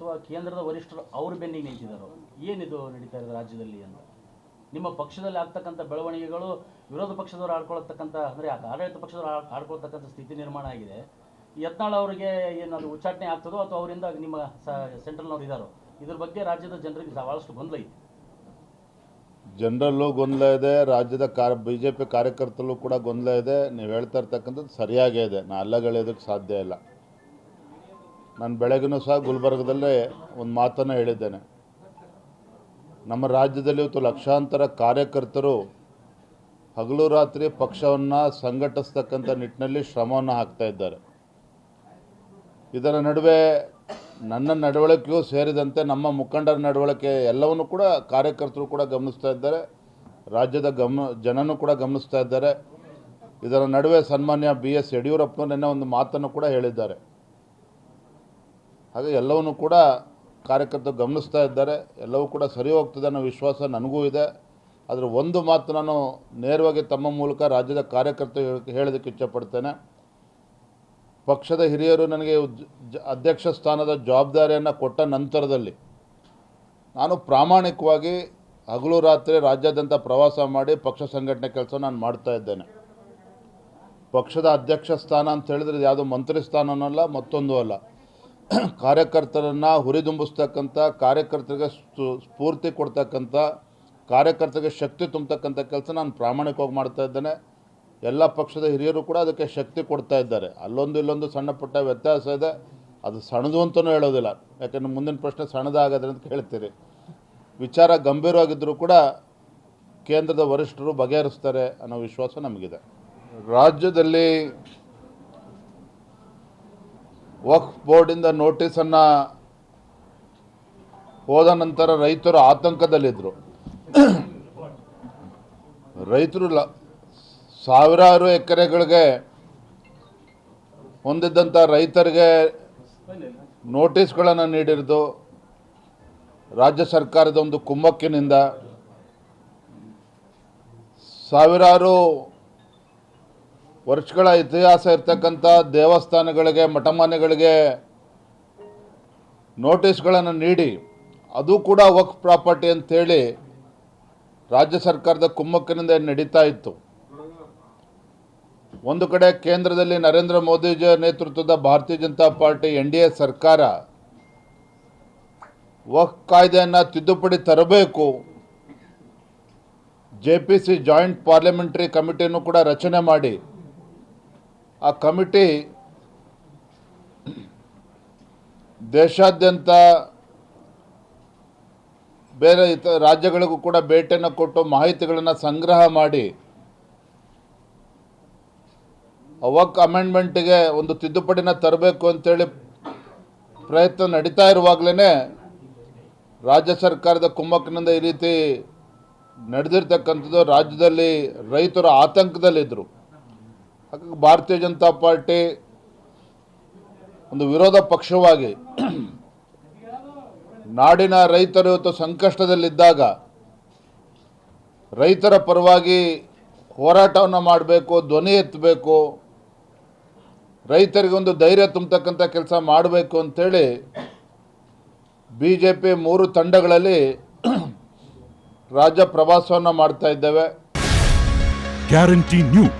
ಅಥವಾ ಕೇಂದ್ರದ ವರಿಷ್ಠರು ಅವ್ರ ಬೆನ್ನಿಗೆ ನಿಂತಿದ್ದಾರೆ ಏನಿದು ನಡೀತಾ ಇರೋದು ರಾಜ್ಯದಲ್ಲಿ ಅಂತ. ನಿಮ್ಮ ಪಕ್ಷದಲ್ಲಿ ಆಗ್ತಕ್ಕಂಥ ಬೆಳವಣಿಗೆಗಳು ವಿರೋಧ ಪಕ್ಷದವರು ಆಡ್ಕೊಳ್ತಕ್ಕಂಥ, ಅಂದರೆ ಆಡಳಿತ ಪಕ್ಷದವರು ಆಡ್- ಆಡ್ಕೊಳ್ತಕ್ಕಂಥ ಸ್ಥಿತಿ ನಿರ್ಮಾಣ ಆಗಿದೆ. ಯತ್ನಾಳ್ ಅವರಿಗೆ ಏನಾದ್ರು ಉಚ್ಚಾಟನೆ ಆಗ್ತದೋ ಅಥವಾ ಅವರಿಂದ ನಿಮ್ಮ ಸೆಂಟ್ರಲ್ನವ್ರು ಇದ್ದಾರೋ ಇದ್ರ ಬಗ್ಗೆ ರಾಜ್ಯದ ಜನರಿಗೆ ಭಾಳಷ್ಟು ಗೊಂದಲ ಇದೆ. ಜನರಲ್ಲೂ ಗೊಂದಲ ಇದೆ, ರಾಜ್ಯದ ಕಾರ್ ಬಿ ಜೆ ಪಿ ಕಾರ್ಯಕರ್ತರಲ್ಲೂ ಕೂಡ ಗೊಂದಲ ಇದೆ. ನೀವು ಹೇಳ್ತಾ ಇರ್ತಕ್ಕಂಥದ್ದು ಸರಿಯಾಗೇ ಇದೆ. ನಾ ಅಲ್ಲಗಳೆಯೋದಕ್ಕೆ ಸಾಧ್ಯ ಇಲ್ಲ. ನಾನು ಬೆಳಗ್ಗೆನೂ ಸಹ ಗುಲ್ಬರ್ಗದಲ್ಲೇ ಒಂದು ಮಾತನ್ನು ಹೇಳಿದ್ದೇನೆ. ನಮ್ಮ ರಾಜ್ಯದಲ್ಲಿ ಇವತ್ತು ಲಕ್ಷಾಂತರ ಕಾರ್ಯಕರ್ತರು ಹಗಲು ರಾತ್ರಿ ಪಕ್ಷವನ್ನು ಸಂಘಟಿಸ್ತಕ್ಕಂಥ ನಿಟ್ಟಿನಲ್ಲಿ ಶ್ರಮವನ್ನು ಹಾಕ್ತಾ ಇದ್ದಾರೆ. ಇದರ ನಡುವೆ ನನ್ನ ನಡವಳಿಕೆಯೂ ಸೇರಿದಂತೆ ನಮ್ಮ ಮುಖಂಡರ ನಡವಳಿಕೆ ಎಲ್ಲವನ್ನು ಕೂಡ ಕಾರ್ಯಕರ್ತರು ಕೂಡ ಗಮನಿಸ್ತಾ ಇದ್ದಾರೆ. ರಾಜ್ಯದ ಗಮ, ಜನನೂ ಕೂಡ ಗಮನಿಸ್ತಾ ಇದ್ದಾರೆ. ಇದರ ನಡುವೆ ಸನ್ಮಾನ್ಯ ಬಿ ಎಸ್ ಯಡಿಯೂರಪ್ಪ ನಿನ್ನೆ ಒಂದು ಮಾತನ್ನು ಕೂಡ ಹೇಳಿದ್ದಾರೆ. ಹಾಗೆ ಎಲ್ಲವನ್ನು ಕೂಡ ಕಾರ್ಯಕರ್ತರು ಗಮನಿಸ್ತಾ ಇದ್ದಾರೆ. ಎಲ್ಲವೂ ಕೂಡ ಸರಿ ಹೋಗ್ತದೆ ಅನ್ನೋ ವಿಶ್ವಾಸ ನನಗೂ ಇದೆ. ಆದರೆ ಒಂದು ಮಾತು ನಾನು ನೇರವಾಗಿ ತಮ್ಮ ಮೂಲಕ ರಾಜ್ಯದ ಕಾರ್ಯಕರ್ತರು ಹೇಳ- ಹೇಳೋದಕ್ಕೆ ಇಚ್ಛಪಡ್ತೇನೆ. ಪಕ್ಷದ ಹಿರಿಯರು ನನಗೆ ಅಧ್ಯಕ್ಷ ಸ್ಥಾನದ ಜವಾಬ್ದಾರಿಯನ್ನು ಕೊಟ್ಟ ನಂತರದಲ್ಲಿ ನಾನು ಪ್ರಾಮಾಣಿಕವಾಗಿ ಹಗಲು ರಾತ್ರಿ ರಾಜ್ಯಾದ್ಯಂತ ಪ್ರವಾಸ ಮಾಡಿ ಪಕ್ಷ ಸಂಘಟನೆ ಕೆಲಸ ನಾನು ಮಾಡ್ತಾ ಇದ್ದೇನೆ. ಪಕ್ಷದ ಅಧ್ಯಕ್ಷ ಸ್ಥಾನ ಅಂತ ಹೇಳಿದ್ರೆ ಯಾವುದೋ ಮಂತ್ರಿ ಸ್ಥಾನನೂ ಅಲ್ಲ, ಮತ್ತೊಂದು ಅಲ್ಲ. ಕಾರ್ಯಕರ್ತರನ್ನು ಹುರಿದುಂಬಿಸ್ತಕ್ಕಂಥ, ಕಾರ್ಯಕರ್ತರಿಗೆ ಸ್ಫೂ- ಸ್ಫೂರ್ತಿ ಕೊಡ್ತಕ್ಕಂಥ, ಕಾರ್ಯಕರ್ತರಿಗೆ ಶಕ್ತಿ ತುಂಬತಕ್ಕಂಥ ಕೆಲಸ ನಾನು ಪ್ರಾಮಾಣಿಕವಾಗಿ ಮಾಡ್ತಾ ಇದ್ದೇನೆ. ಎಲ್ಲ ಪಕ್ಷದ ಹಿರಿಯರು ಕೂಡ ಅದಕ್ಕೆ ಶಕ್ತಿ ಕೊಡ್ತಾ ಇದ್ದಾರೆ. ಅಲ್ಲೊಂದು ಇಲ್ಲೊಂದು ಸಣ್ಣ ಪುಟ್ಟ ವ್ಯತ್ಯಾಸ ಇದೆ. ಅದು ಸಣ್ಣದು ಅಂತಲೂ ಹೇಳೋದಿಲ್ಲ. ಯಾಕೆಂದ್ರೆ ಮುಂದಿನ ಪ್ರಶ್ನೆ ಸಣ್ಣದಾಗದ್ರೆ ಅಂತ ಕೇಳ್ತೀರಿ. ವಿಚಾರ ಗಂಭೀರವಾಗಿದ್ದರೂ ಕೂಡ ಕೇಂದ್ರದ ವರಿಷ್ಠರು ಬಗೆಹರಿಸ್ತಾರೆ ಅನ್ನೋ ವಿಶ್ವಾಸ ನಮಗಿದೆ. ರಾಜ್ಯದಲ್ಲಿ ವಕ್ಫ್ ಬೋರ್ಡಿಂದ ನೋಟಿಸನ್ನು ಹೋದ ನಂತರ ರೈತರು ಆತಂಕದಲ್ಲಿದ್ದರು ರೈತರು ಲ ಸಾವಿರಾರು ಎಕರೆಗಳಿಗೆ ಹೊಂದಿದ್ದಂಥ ರೈತರಿಗೆ ನೋಟಿಸ್ಗಳನ್ನು ನೀಡಿರೋದು. ರಾಜ್ಯ ಸರ್ಕಾರದ ಒಂದು ಕುಮ್ಮಕ್ಕಿನಿಂದ ಸಾವಿರಾರು ವರ್ಷಗಳ ಇತಿಹಾಸ ಇರ್ತಕ್ಕಂಥ ದೇವಸ್ಥಾನಗಳಿಗೆ, ಮಠಮಾನ್ಯಗಳಿಗೆ ನೋಟಿಸ್ಗಳನ್ನು ನೀಡಿ, ಅದು ಕೂಡ ವಕ್ಫ್ ಪ್ರಾಪರ್ಟಿ ಅಂಥೇಳಿ ರಾಜ್ಯ ಸರ್ಕಾರದ ಕುಮ್ಮಕ್ಕಿನಿಂದ ನಡೀತಾ ಇತ್ತು. ಒಂದು ಕಡೆ ಕೇಂದ್ರದಲ್ಲಿ ನರೇಂದ್ರ ಮೋದಿಜಿ ನೇತೃತ್ವದ Bharatiya Janata party N D A ಸರ್ಕಾರ ವಕ್ ಕಾಯ್ದೆಯನ್ನು ತಿದ್ದುಪಡಿ ತರಬೇಕು, J P C joint parliamentary ಕಮಿಟಿಯನ್ನು ಕೂಡ ರಚನೆ ಮಾಡಿ ಆ ಕಮಿಟಿ ದೇಶಾದ್ಯಂತ ಬೇರೆ ಇತ ರಾಜ್ಯಗಳಿಗೂ ಕೂಡ ಭೇಟಿಯನ್ನು ಕೊಟ್ಟು ಮಾಹಿತಿಗಳನ್ನು ಸಂಗ್ರಹ ಮಾಡಿ ಅವಕ್ ಅಮೆಂಡ್ಮೆಂಟಿಗೆ ಒಂದು ತಿದ್ದುಪಡಿನ ತರಬೇಕು ಅಂತೇಳಿ ಪ್ರಯತ್ನ ನಡೀತಾ ಇರುವಾಗಲೇ ರಾಜ್ಯ ಸರ್ಕಾರದ ಕುಮ್ಮಕ್ಕಿನಿಂದ ಈ ರೀತಿ ನಡೆದಿರ್ತಕ್ಕಂಥದ್ದು ರಾಜ್ಯದಲ್ಲಿ ರೈತರು ಆತಂಕದಲ್ಲಿದ್ದರು ಹಾಗಾಗಿ ಭಾರತೀಯ ಜನತಾ ಪಾರ್ಟಿ ಒಂದು ವಿರೋಧ ಪಕ್ಷವಾಗಿ ನಾಡಿನ ರೈತರು ಇವತ್ತು ಸಂಕಷ್ಟದಲ್ಲಿದ್ದಾಗ ರೈತರ ಪರವಾಗಿ ಹೋರಾಟವನ್ನು ಮಾಡಬೇಕು, ಧ್ವನಿ ಎತ್ತಬೇಕು, ರೈತರಿಗೆ ಒಂದು ಧೈರ್ಯ ತುಂಬತಕ್ಕಂಥ ಕೆಲಸ ಮಾಡಬೇಕು ಅಂಥೇಳಿ ಬಿ ಜೆ ಪಿ ಮೂರು ತಂಡಗಳಲ್ಲಿ ರಾಜ್ಯ ಪ್ರವಾಸವನ್ನು ಮಾಡ್ತಾ ಇದ್ದೇವೆ. Guarantee news